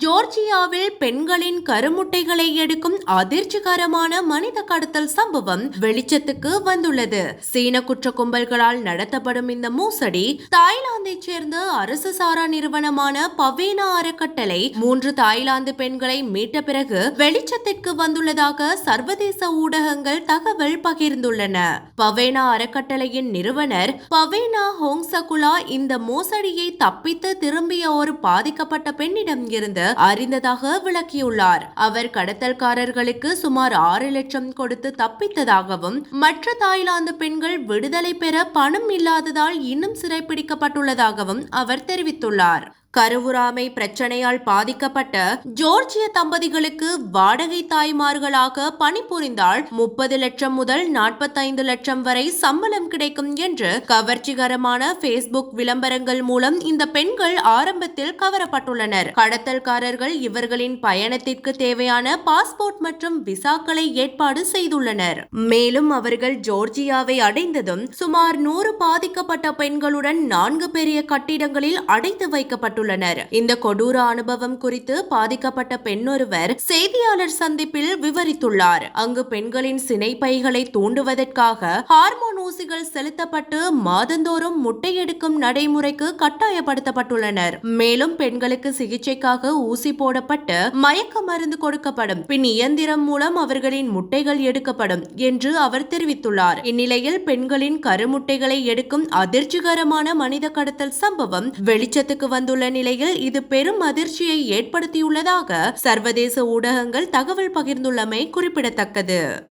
ஜோர்ஜியாவில் பெண்களின் கருமுட்டைகளை எடுக்கும் அதிர்ச்சிகரமான மனித கடத்தல் சம்பவம் வெளிச்சத்துக்கு வந்துள்ளது. சீன குற்ற கும்பல்களால் நடத்தப்படும் இந்த மோசடி தாய்லாந்தைச் சேர்ந்த அரசு சாரா நிறுவனமான பவேனா அறக்கட்டளை மூன்று தாய்லாந்து பெண்களை மீட்ட பிறகு வெளிச்சத்திற்கு வந்துள்ளதாக சர்வதேச ஊடகங்கள் தகவல் பகிர்ந்துள்ளன. பவேனா அறக்கட்டளையின் நிறுவனர் பவேனா ஹோங்சகுலா இந்த மோசடியை தப்பித்து திரும்பிய ஒரு பாதிக்கப்பட்ட பெண்ணிடம் இருந்து அறிந்ததாக விளக்கியுள்ளார். அவர் கடத்தல்காரர்களுக்கு சுமார் ஆறு லட்சம் கொடுத்து தப்பித்ததாகவும் மற்ற தாய்லாந்து பெண்கள் விடுதலை பெற பணம் இல்லாததால் இன்னும் சிறைப்பிடிக்கப்பட்டுள்ளதாகவும் அவர் தெரிவித்துள்ளார். கருவுராமை பிரச்சனையால் பாதிக்கப்பட்ட ஜோர்ஜிய தம்பதிகளுக்கு வாடகை தாய்மார்களாக பணிபுரிந்தால் முப்பது லட்சம் முதல் நாற்பத்தைந்து லட்சம் வரை சம்பளம் கிடைக்கும் என்று கவர்ச்சிகரமான பேஸ்புக் விளம்பரங்கள் மூலம் இந்த பெண்கள் ஆரம்பத்தில் கவரப்பட்டுள்ளனர். கடத்தல்காரர்கள் இவர்களின் பயணத்திற்கு தேவையான பாஸ்போர்ட் மற்றும் விசாக்களை ஏற்பாடு செய்துள்ளனர். மேலும் அவர்கள் ஜோர்ஜியாவை அடைந்ததும் சுமார் நூறு பாதிக்கப்பட்ட பெண்களுடன் நான்கு பெரிய கட்டிடங்களில் அடைத்து வைக்கப்பட்டுள்ளனர். இந்த கொடூர அனுபவம் குறித்து பாதிக்கப்பட்ட பெண்ணொருவர் செய்தியாளர் சந்திப்பில் விவரித்துள்ளார். அங்கு பெண்களின் சினைப்பைகளை தூண்டுவதற்காக ஹார்மோன் ஊசிகள் செலுத்தப்பட்டு மாதந்தோறும் முட்டை எடுக்கும் நடைமுறைக்கு கட்டாயப்படுத்தப்பட்டுள்ளனர். மேலும் பெண்களுக்கு சிகிச்சைக்காக ஊசி போடப்பட்டு மயக்க மருந்து கொடுக்கப்படும். பின் இயந்திரம் மூலம் அவர்களின் முட்டைகள் எடுக்கப்படும் என்று அவர் தெரிவித்துள்ளார். இந்நிலையில் பெண்களின் கருமுட்டைகளை எடுக்கும் அதிர்ச்சிகரமான மனித கடத்தல் சம்பவம் வெளிச்சத்துக்கு வந்துள்ள நிலையில் இது பெரும் அதிர்ச்சியை ஏற்படுத்தியுள்ளதாக சர்வதேச ஊடகங்கள் தகவல் பகிர்ந்துள்ளமை குறிப்பிடத்தக்கது.